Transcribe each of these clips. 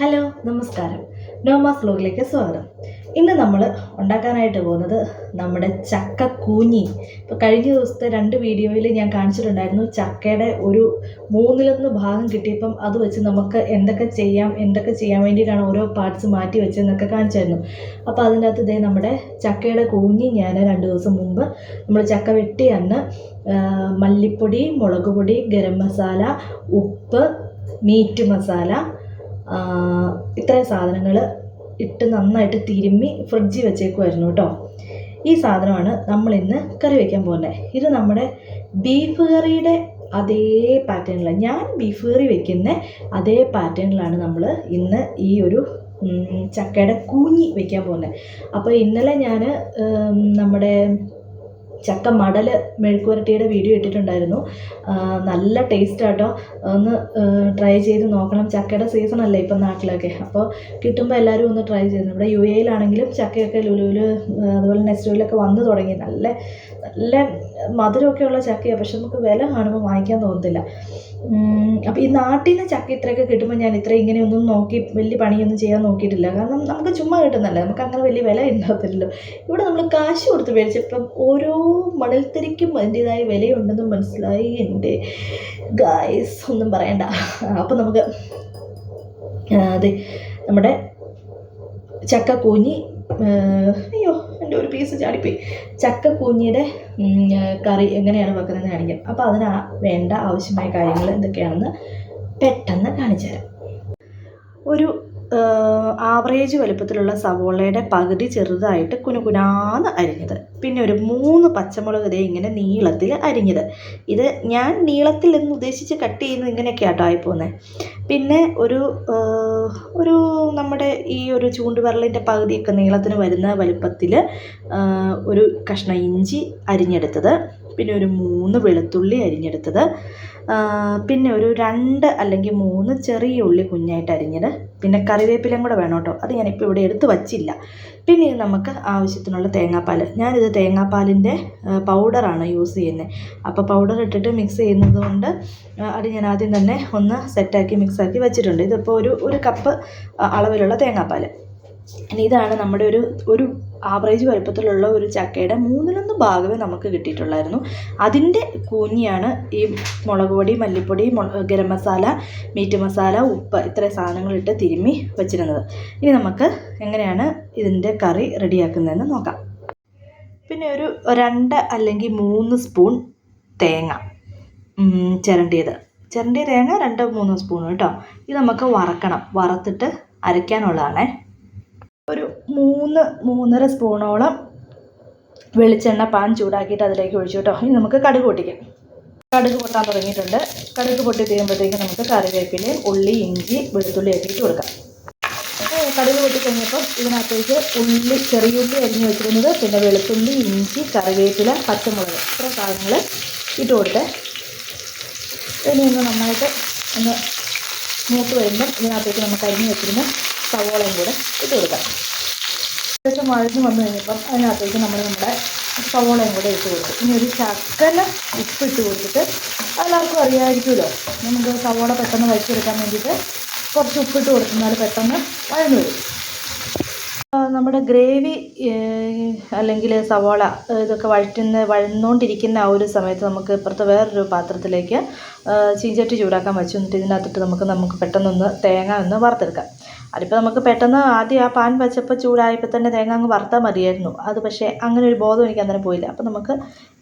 Hello നമസ്കാരം. നോമാസ് വ്ലോഗിലേക്ക് സ്വാഗതം. ഇന്ന് നമ്മൾ ഉണ്ടാക്കാനായിട്ട് പോകുന്നത് നമ്മുടെ ചക്ക കൂഞ്ഞി. ഇപ്പോൾ കഴിഞ്ഞ ദിവസത്തെ രണ്ട് വീഡിയോയിൽ ഞാൻ കാണിച്ചിട്ടുണ്ടായിരുന്നു ചക്കയുടെ ഒരു മൂന്നിലൊന്ന് ഭാഗം കിട്ടിയപ്പം അത് വെച്ച് നമുക്ക് എന്തൊക്കെ ചെയ്യാം എന്തൊക്കെ ചെയ്യാൻ വേണ്ടിയിട്ടാണ് ഓരോ പാർട്സ് മാറ്റി വെച്ചതെന്നൊക്കെ കാണിച്ചായിരുന്നു. അപ്പോൾ അതിന്റെ അകത്ത് ഇതേ നമ്മുടെ ചക്കയുടെ കൂഞ്ഞി ഞാൻ രണ്ട് ദിവസം മുമ്പ് നമ്മൾ ചക്ക വെട്ടി അന്ന് മല്ലിപ്പൊടി മുളക് പൊടി ഗരം മസാല ഉപ്പ് മീറ്റ് മസാല ഇത്രയും സാധനങ്ങൾ ഇട്ട് നന്നായിട്ട് തിരുമ്മി ഫ്രിഡ്ജിൽ വെച്ചേക്കുമായിരുന്നു കേട്ടോ. ഈ സാധനമാണ് നമ്മൾ ഇന്ന് കറി വയ്ക്കാൻ പോകുന്നത് ഇത് നമ്മുടെ ബീഫ് കറിയുടെ അതേ പാറ്റേണിലാണ് ഞാൻ ബീഫ് കറി വെക്കുന്ന അതേ പാറ്റേണിലാണ് നമ്മൾ ഇന്ന് ഈ ഒരു ചക്കയുടെ കൂഞ്ഞി വയ്ക്കാൻ പോകുന്നത് അപ്പോൾ ഇന്നലെ ഞാൻ നമ്മുടെ ചക്ക മടൽ മെഴുക്കുവരട്ടിയുടെ വീഡിയോ ഇട്ടിട്ടുണ്ടായിരുന്നു. നല്ല ടേസ്റ്റ് ആട്ടോ. ഒന്ന് ട്രൈ ചെയ്ത് നോക്കണം. ചക്കയുടെ സീസൺ അല്ലേ ഇപ്പം നാട്ടിലൊക്കെ. അപ്പോൾ കിട്ടുമ്പോൾ എല്ലാവരും ഒന്ന് ട്രൈ ചെയ്യുന്നു ഇവിടെ യു എയിലാണെങ്കിലും ചക്കയൊക്കെ ലുലുവിൽ അതുപോലെ നെസ്റ്റോയിലൊക്കെ വന്നു തുടങ്ങി. നല്ല നല്ല മധുരമൊക്കെ ഉള്ള ചക്കയാണ് പക്ഷെ നമുക്ക് വില കാണുമ്പോൾ വാങ്ങിക്കാൻ തോന്നത്തില്ല. അപ്പോൾ ഈ നാട്ടിൽ നിന്ന് ചക്ക ഇത്രയൊക്കെ കിട്ടുമ്പോൾ ഞാൻ ഇത്ര ഇങ്ങനെയൊന്നും നോക്കി വലിയ പണിയൊന്നും ചെയ്യാൻ നോക്കിയിട്ടില്ല. കാരണം നമുക്ക് ചുമ്മാ കിട്ടുന്നല്ലേ നമുക്ക് അങ്ങനെ വലിയ വില ഉണ്ടാകത്തില്ലല്ലോ ഇവിടെ നമ്മൾ കാശ് കൊടുത്ത് മേടിച്ചപ്പം ഓരോ മണൽത്തരിക്കും അതിന്റെതായ വിലയുണ്ടെന്ന് മനസ്സിലായി എന്റെ ഗായ്സ് ഒന്നും പറയണ്ട. അപ്പം നമുക്ക് അതെ നമ്മുടെ ചക്ക കൂഞ്ഞി അയ്യോ എന്റെ ഒരു പീസ് ചാടിപ്പോയി. ചക്ക കൂഞ്ഞിയുടെ കറി എങ്ങനെയാണ് വെക്കുന്നതെന്ന് കാണിക്കാം. അപ്പോൾ അതിന് വേണ്ട ആവശ്യമായ കാര്യങ്ങൾ എന്തൊക്കെയാണെന്ന് പെട്ടെന്ന് കാണിച്ചു തരാം ഒരു ആവറേജ് വലുപ്പത്തിലുള്ള സവോളയുടെ പകുതി ചെറുതായിട്ട് കുനുകുനാന്ന് അരിഞ്ഞത്. പിന്നെ ഒരു മൂന്ന് പച്ചമുളക് ഇതേ ഇങ്ങനെ നീളത്തിൽ അരിഞ്ഞത്. ഇത് ഞാൻ നീളത്തിൽ എന്ന് ഉദ്ദേശിച്ച് കട്ട് ചെയ്യുന്നത് ഇങ്ങനെയൊക്കെ ആട്ടോ ആയിപ്പോകുന്നത് പിന്നെ ഒരു ഒരു നമ്മുടെ ഈ ഒരു ചൂണ്ടുവിരലിന്റെ പകുതിയൊക്കെ നീളത്തിന് വരുന്ന വലുപ്പത്തിൽ ഒരു കഷ്ണം ഇഞ്ചി അരിഞ്ഞെടുത്തത്. പിന്നെ ഒരു മൂന്ന് വെളുത്തുള്ളി അരിഞ്ഞെടുത്തത്. പിന്നെ ഒരു രണ്ട് അല്ലെങ്കിൽ മൂന്ന് ചെറിയ ഉള്ളി കുഞ്ഞായിട്ട് അരിഞ്ഞത്. പിന്നെ കറിവേപ്പിലയും കൂടെ വേണം കേട്ടോ. അത് ഞാനിപ്പോൾ ഇവിടെ എടുത്ത് വച്ചില്ല. പിന്നെ ഇത് നമുക്ക് ആവശ്യത്തിനുള്ള തേങ്ങാപ്പാൽ ഞാനിത് തേങ്ങാപ്പാലിന്റെ പൗഡറാണ് യൂസ് ചെയ്യുന്നത് അപ്പോൾ പൗഡർ ഇട്ടിട്ട് മിക്സ് ചെയ്യുന്നത് കൊണ്ട് അത് ഞാൻ ആദ്യം തന്നെ ഒന്ന് സെറ്റാക്കി മിക്സാക്കി വെച്ചിട്ടുണ്ട്. ഇതിപ്പോൾ ഒരു ഒരു കപ്പ് അളവിലുള്ള തേങ്ങാപ്പാൽ ഇതാണ് നമ്മുടെ ഒരു ഒരു ആവറേജ് വലുപ്പത്തിലുള്ള ഒരു ചക്കയുടെ മൂന്നിലൊന്ന് ഭാഗമേ നമുക്ക് കിട്ടിയിട്ടുള്ളായിരുന്നു. അതിന്റെ കൂഞ്ഞിയാണ് ഈ മുളക് പൊടി മല്ലിപ്പൊടി ഗരം മസാല മീറ്റ് മസാല ഉപ്പ് ഇത്ര സാധനങ്ങളിട്ട് തിരുമ്മി വെച്ചിരുന്നത്. ഇനി നമുക്ക് എങ്ങനെയാണ് ഇതിന്റെ കറി റെഡിയാക്കുന്നതെന്ന് നോക്കാം. പിന്നെ ഒരു രണ്ട് അല്ലെങ്കിൽ മൂന്ന് സ്പൂൺ തേങ്ങ ചിരണ്ടിയത്. ചിരണ്ടിയ തേങ്ങ രണ്ട് മൂന്ന് സ്പൂൺ കേട്ടോ. ഇത് നമുക്ക് വറക്കണം. വറുത്തിട്ട് അരയ്ക്കാനുള്ളതാണേ. ഒരു മൂന്ന് മൂന്നര സ്പൂണോളം വെളിച്ചെണ്ണ പാൻ ചൂടാക്കിയിട്ട് അതിലേക്ക് ഒഴിച്ചു കേട്ടോ. ഇനി നമുക്ക് കടുക് പൊട്ടിക്കാം. കടുക് പൊട്ടാൻ തുടങ്ങിയിട്ടുണ്ട്. കടുക് പൊട്ടി തീരുമ്പോഴത്തേക്ക് നമുക്ക് കറിവേപ്പിലയും ഉള്ളി ഇഞ്ചി വെളുത്തുള്ളി ഇട്ട് കൊടുക്കാം. അപ്പോൾ കടുക് പൊട്ടി കഴിഞ്ഞപ്പോൾ ഇതിനകത്തേക്ക് ഉള്ളി ചെറിയുള്ളി അരിഞ്ഞ് വെച്ചിരുന്നത് പിന്നെ വെളുത്തുള്ളി ഇഞ്ചി കറിവേപ്പില പച്ചമുളക് ഇത്ര സാധനങ്ങൾ ഇട്ട് കൊടുത്തേ. ഇനി ഒന്ന് നന്നായിട്ട് ഒന്ന് മൂത്ത് വരുമ്പം ഇതിനകത്തേക്ക് നമുക്ക് അരിഞ്ഞ് വെച്ചിരുന്ന സവോളയും കൂടെ ഇട്ട് കൊടുക്കാം. ഏകദേശം വഴഞ്ഞ് വന്നു കഴിഞ്ഞപ്പം അതിനകത്തേക്ക് നമ്മൾ നമ്മുടെ സവോളയും കൂടെ ഇട്ട് കൊടുക്കും ഇനി ഒരു ശക്കല ഉപ്പ് ഇട്ട് കൊടുത്തിട്ട് എല്ലാവർക്കും അറിയാമായിരിക്കുമല്ലോ നമുക്ക് സവോള പെട്ടെന്ന് വഴിച്ചെടുക്കാൻ വേണ്ടിയിട്ട് കുറച്ച് ഉപ്പിട്ട് കൊടുക്കുന്നാൽ പെട്ടെന്ന് വഴന്നു വരും. നമ്മുടെ ഗ്രേവി അല്ലെങ്കിൽ സവോള ഇതൊക്കെ വഴറ്റുന്ന വഴന്നുകൊണ്ടിരിക്കുന്ന ആ ഒരു സമയത്ത് നമുക്ക് ഇപ്പുറത്ത് വേറൊരു പാത്രത്തിലേക്ക് ചീഞ്ചട്ടി ചൂടാക്കാൻ വെച്ചു. എന്നിട്ട് ഇതിനകത്തിട്ട് നമുക്ക് നമുക്ക് പെട്ടെന്നൊന്ന് തേങ്ങ ഒന്ന് വറുത്തെടുക്കാം. അതിപ്പോൾ നമുക്ക് പെട്ടെന്ന് ആദ്യം ആ പാൻ വെച്ചപ്പോൾ ചൂടായപ്പോൾ തന്നെ തേങ്ങ അങ്ങ് വറുത്താൽ മതിയായിരുന്നു. അത് പക്ഷേ അങ്ങനെ ഒരു ബോധം എനിക്ക് അന്നേരം പോയില്ല. അപ്പോൾ നമുക്ക്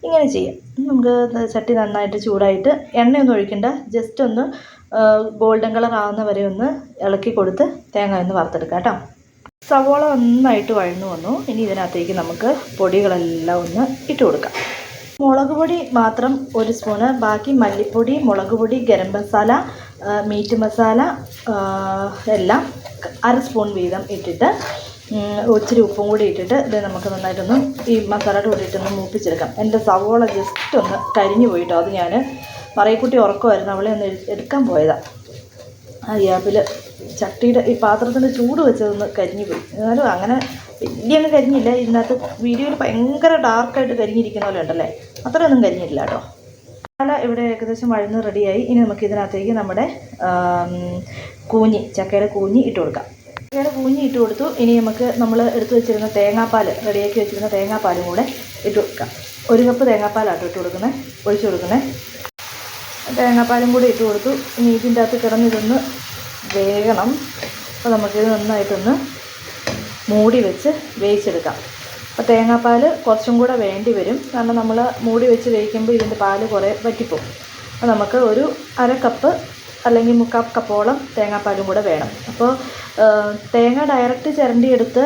ഇങ്ങനെ ചെയ്യാം. നമുക്ക് ചട്ടി നന്നായിട്ട് ചൂടായിട്ട് എണ്ണയൊന്നും ഒഴിക്കണ്ട. ജസ്റ്റ് ഒന്ന് ഗോൾഡൻ കളർ ആവുന്ന വരെ ഒന്ന് ഇളക്കി കൊടുത്ത് തേങ്ങ ഒന്ന് വറുത്തെടുക്കാം കേട്ടോ. സവോള നന്നായിട്ട് വഴന്നു വന്നു. ഇനി ഇതിനകത്തേക്ക് നമുക്ക് പൊടികളെല്ലാം ഒന്ന് ഇട്ട് കൊടുക്കാം. മുളക് പൊടി മാത്രം ഒരു സ്പൂണ്. ബാക്കി മല്ലിപ്പൊടി മുളക് പൊടി ഗരം മസാല മീറ്റ് മസാല എല്ലാം അര സ്പൂൺ വീതം ഇട്ടിട്ട് ഒത്തിരി ഉപ്പും കൂടി ഇട്ടിട്ട് ഇത് നമുക്ക് നന്നായിട്ടൊന്ന് ഈ മസാലയുടെ കൂടി ഇട്ടൊന്ന് മൂപ്പിച്ചെടുക്കാം. എന്റെ സവോള ജസ്റ്റ് ഒന്ന് കരിഞ്ഞു പോയിട്ടോ അത് ഞാൻ പറയക്കുട്ടി ഉറക്കമായിരുന്നു അവളെ ഒന്ന് എടുക്കാൻ പോയതാണ് ആ ഗ്യാപ്പിൽ ചട്ടിയുടെ ഈ പാത്രത്തിന്റെ ചൂട് വെച്ചതൊന്ന് കരിഞ്ഞു പോയി. എന്നാലും അങ്ങനെ വലിയ കരിഞ്ഞില്ല ഇതിനകത്ത് വീഡിയോയിൽ ഭയങ്കര ഡാർക്കായിട്ട് കരിഞ്ഞിരിക്കുന്ന പോലെ ഉണ്ടല്ലേ? അത്രയൊന്നും കരിഞ്ഞില്ല കേട്ടോ. മസാല ഇവിടെ ഏകദേശം വഴന്ന് റെഡിയായി. ഇനി നമുക്ക് ഇതിനകത്തേക്ക് നമ്മുടെ കൂഞ്ഞി ചക്കയുടെ കൂഞ്ഞി ഇട്ട് കൊടുക്കാം. ചക്കയുടെ കൂഞ്ഞി ഇട്ട് കൊടുത്തു. ഇനി നമുക്ക് നമ്മൾ എടുത്തു വെച്ചിരുന്ന തേങ്ങാപ്പാൽ റെഡിയാക്കി വെച്ചിരുന്ന തേങ്ങാപ്പാലും കൂടെ ഇട്ട് കൊടുക്കാം. ഒരു കപ്പ് തേങ്ങാപ്പാലാട്ടോ ഇട്ട് കൊടുക്കുന്നത് ഒഴിച്ചു കൊടുക്കുന്നത് തേങ്ങാപ്പാലും കൂടി ഇട്ട് കൊടുത്തു. ഇനി ഇതിന്റെ അകത്ത് കിടന്നിതൊന്ന് വേകണം. അപ്പോൾ നമുക്കിത് നന്നായിട്ടൊന്ന് മൂടി വെച്ച് വേവിച്ചെടുക്കാം. അപ്പോൾ തേങ്ങാപ്പാൽ കുറച്ചും കൂടെ വേണ്ടി വരും. കാരണം നമ്മൾ മൂടി വെച്ച് വേവിക്കുമ്പോൾ ഇതിന്റെ പാൽ കുറേ വറ്റിപ്പോവും. അപ്പോൾ നമുക്ക് ഒരു അര കപ്പ് അല്ലെങ്കിൽ മുക്കാൽ കപ്പോളം തേങ്ങാപ്പാലും കൂടെ വേണം. അപ്പോൾ തേങ്ങ ഡയറക്റ്റ് ചിരണ്ടിയെടുത്ത്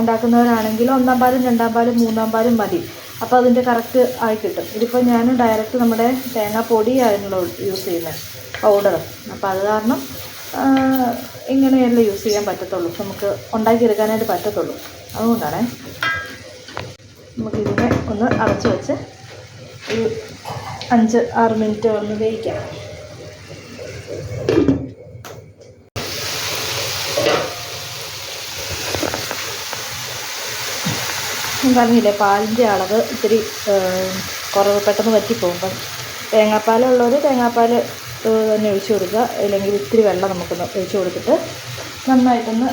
ഉണ്ടാക്കുന്നവരാണെങ്കിൽ ഒന്നാം പാലും രണ്ടാം പാലും മൂന്നാം പാലും മതി. അപ്പോൾ അതിന്റെ കറക്റ്റ് ആയി കിട്ടും. ഇതിപ്പോൾ ഞാൻ ഡയറക്റ്റ് നമ്മുടെ തേങ്ങാപ്പൊടി ആയിരുന്നല്ലോ യൂസ് ചെയ്യുന്നത് പൗഡർ അപ്പോൾ അത് കാരണം ഇങ്ങനെയല്ലേ യൂസ് ചെയ്യാൻ പറ്റത്തുള്ളൂ. നമുക്ക് ഉണ്ടാക്കിയെടുക്കാനായിട്ട് പറ്റത്തുള്ളൂ. അതുകൊണ്ടാണേ. നമുക്കിതിനെ ഒന്ന് അടച്ചു വെച്ച് ഒരു അഞ്ച് ആറ് മിനിറ്റ് ഒന്ന് വേവിക്കാം. പറഞ്ഞില്ലേ പാലിന്റെ അളവ് ഇത്തിരി കുറവ് പെട്ടെന്ന് വറ്റിപ്പോകും അപ്പം തേങ്ങാപ്പാലുള്ളവർ തേങ്ങാപ്പാൽ തന്നെ ഒഴിച്ച് കൊടുക്കുക. അല്ലെങ്കിൽ ഇത്തിരി വെള്ളം നമുക്കൊന്ന് ഒഴിച്ചു കൊടുത്തിട്ട് നന്നായിട്ടൊന്ന്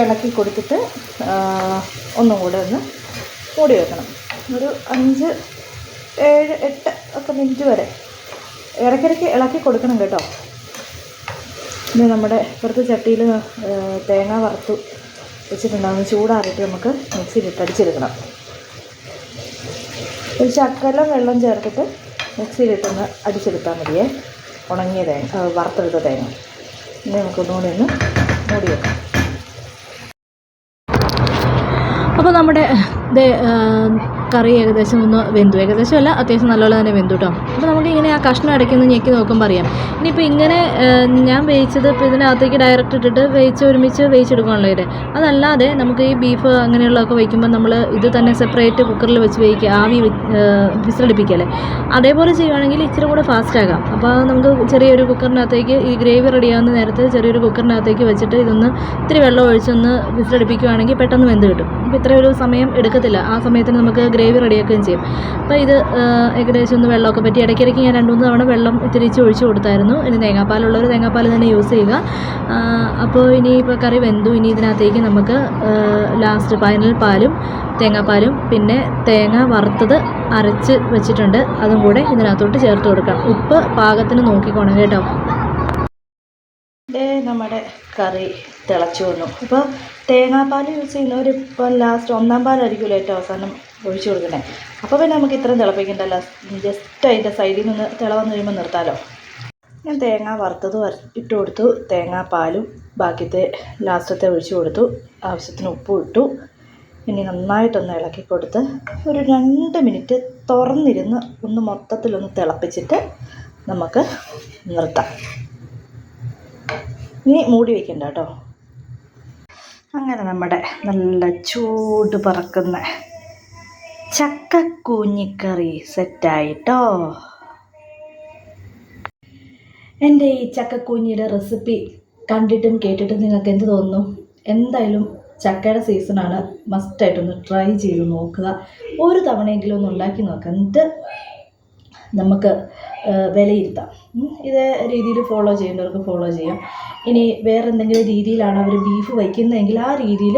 ഇളക്കി കൊടുത്തിട്ട് ഒന്നും കൂടെ ഒന്ന് മൂടി വെക്കണം. ഒരു അഞ്ച് ഏഴ് എട്ട് ഒക്കെ മിനിറ്റ് വരെ. ഇടയ്ക്കിടയ്ക്ക് ഇളക്കി കൊടുക്കണം കേട്ടോ. ഇനി നമ്മുടെ ഇപ്പുറത്ത് ചട്ടിയിൽ തേങ്ങ വറുത്തു വെച്ചിട്ടുണ്ടാകുന്ന ചൂടാറിയിട്ട് നമുക്ക് മിക്സിയിലിട്ട് അടിച്ചെടുക്കണം. ഒരു ശക്കലം വെള്ളം ചേർത്തിട്ട് മിക്സിയിലിട്ടൊന്ന് അടിച്ചെടുത്താൽ മതിയേ. ഉണങ്ങിയ തേങ്ങ വറുത്തെടുത്ത തേങ്ങ. ഇനി നമുക്കൊന്നുകൂടി ഒന്ന് മൂടി വെക്കാം. അപ്പോൾ നമ്മുടെ ദേ, കറി ഏകദേശം ഒന്ന് വെന്തു. ഏകദേശം അല്ല അത്യാവശ്യം നല്ലപോലെ തന്നെ വെന്തു കേട്ടോ അപ്പോൾ നമുക്ക് ഇങ്ങനെ ആ കഷ്ണം ഇടയ്ക്കൊന്ന് ഞെക്കി നോക്കുമ്പോൾ അറിയാം. ഇനിയിപ്പോൾ ഇങ്ങനെ ഞാൻ വേവിച്ചത് ഇപ്പോൾ ഇതിനകത്തേക്ക് ഡയറക്റ്റ് ഇട്ടിട്ട് വേവിച്ച് ഒരുമിച്ച് വേവിച്ചെടുക്കുകയാണല്ലോ ഇത്. അതല്ലാതെ നമുക്ക് ഈ ബീഫ് അങ്ങനെയുള്ളതൊക്കെ വയ്ക്കുമ്പോൾ നമ്മൾ ഇത് തന്നെ സെപ്പറേറ്റ് കുക്കറിൽ വെച്ച് വേവിക്കുക ആവി വിസിലടിപ്പിക്കല്ലേ അതേപോലെ ചെയ്യുവാണെങ്കിൽ ഇച്ചിരി കൂടെ ഫാസ്റ്റ് ആകാം. അപ്പോൾ നമുക്ക് ചെറിയൊരു കുക്കറിനകത്തേക്ക് ഈ ഗ്രേവി റെഡിയാവുന്ന നേരത്തെ ചെറിയൊരു കുക്കറിനകത്തേക്ക് വെച്ചിട്ട് ഇതൊന്ന് ഇത്തിരി വെള്ളം ഒഴിച്ചൊന്ന് വിസിലടിപ്പിക്കുകയാണെങ്കിൽ പെട്ടെന്ന് വെന്ത് കിട്ടും. അപ്പോൾ ഇത്രയൊരു സമയം എടുക്കത്തില്ല. ആ സമയത്തിന് നമുക്ക് ഗ്രേവി റെഡിയാക്കുകയും ചെയ്യും. അപ്പോൾ ഇത് ഏകദേശം ഒന്ന് വെള്ളമൊക്കെ പറ്റി. ഇടയ്ക്കിടയ്ക്ക് ഞാൻ രണ്ട് മൂന്ന് തവണ വെള്ളം തിരിച്ച് ഒഴിച്ച് കൊടുത്തായിരുന്നു. ഇനി തേങ്ങാപ്പാലുള്ളവർ തേങ്ങാപ്പാൽ തന്നെ യൂസ് ചെയ്യുക. അപ്പോൾ ഇനി ഇപ്പോൾ കറി വെന്തു. ഇനി ഇതിനകത്തേക്ക് നമുക്ക് ലാസ്റ്റ് ഫൈനൽ പാലും തേങ്ങാപ്പാലും പിന്നെ തേങ്ങ വറുത്തത് അരച്ച് വെച്ചിട്ടുണ്ട്. അതും കൂടെ ഇതിനകത്തോട്ട് ചേർത്ത് കൊടുക്കാം. ഉപ്പ് പാകത്തിന് നോക്കിക്കോണം കേട്ടോ. നമ്മുടെ കറി തിളച്ചു വന്നു. ഇപ്പോൾ തേങ്ങാപ്പാൽ യൂസ് ചെയ്യുന്നവർ ഇപ്പോൾ ലാസ്റ്റ് ഒന്നാം പാലായിരിക്കുമല്ലോ ഏറ്റവും അവസാനം ഒഴിച്ചു കൊടുക്കണേ അപ്പോൾ പിന്നെ നമുക്ക് ഇത്രയും തിളപ്പിക്കണ്ടല്ലോ. ജസ്റ്റ് അതിന്റെ സൈഡിൽ നിന്ന് തിള വന്ന് കഴിയുമ്പോൾ നിർത്താലോ? ഞാൻ തേങ്ങ വറുത്തത് ഇട്ട് കൊടുത്തു. തേങ്ങാപ്പാലും ബാക്കിയത്തെ ലാസ്റ്റത്തെ ഒഴിച്ചു കൊടുത്തു. ആവശ്യത്തിന് ഉപ്പും ഇട്ടു. ഇനി നന്നായിട്ടൊന്ന് ഇളക്കി കൊടുത്ത് ഒരു രണ്ട് മിനിറ്റ് തുറന്നിരുന്ന് ഒന്ന് മൊത്തത്തിലൊന്ന് തിളപ്പിച്ചിട്ട് നമുക്ക് നിർത്താം. ഇനി മൂടി വയ്ക്കണ്ട കേട്ടോ. അങ്ങനെ നമ്മുടെ നല്ല ചൂട് പറക്കുന്ന ചക്കക്കൂഞ്ഞിക്കറി സെറ്റായിട്ടോ? എന്റെ ഈ ചക്കക്കൂഞ്ഞിയുടെ റെസിപ്പി കണ്ടിട്ടും കേട്ടിട്ടും നിങ്ങൾക്ക് എന്ത് തോന്നുന്നു? എന്തായാലും ചക്കയുടെ സീസണാണ്. മസ്റ്റായിട്ടൊന്ന് ട്രൈ ചെയ്ത് നോക്കുക. ഒരു തവണയെങ്കിലും ഒന്ന് ഉണ്ടാക്കി നോക്കുക എന്നിട്ട് നമുക്ക് വിലയിരുത്താം. ഇതേ രീതിയിൽ ഫോളോ ചെയ്യേണ്ടവർക്ക് ഫോളോ ചെയ്യാം. ഇനി വേറെ എന്തെങ്കിലും രീതിയിലാണ് അവർ ബീഫ് വയ്ക്കുന്നതെങ്കിൽ ആ രീതിയിൽ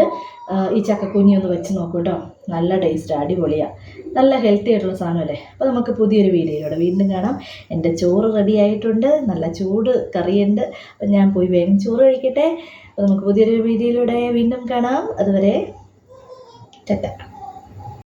ഈ ചക്കക്കുഞ്ഞി ഒന്ന് വെച്ച് നോക്കൂ കേട്ടോ നല്ല ടേസ്റ്റ് അടിപൊളിയാണ് നല്ല ഹെൽത്തി ആയിട്ടുള്ള സാധനമല്ലേ? അപ്പോൾ നമുക്ക് പുതിയൊരു വീഡിയോയിലൂടെ വീണ്ടും കാണാം. എന്റെ ചോറ് റെഡി ആയിട്ടുണ്ട്. നല്ല ചൂട് കറിയുണ്ട്. അപ്പം ഞാൻ പോയി വേഗം ചോറ് കഴിക്കട്ടെ. അപ്പോൾ നമുക്ക് പുതിയൊരു വീഡിയോയിലൂടെ വീണ്ടും കാണാം. അതുവരെ ചട്ട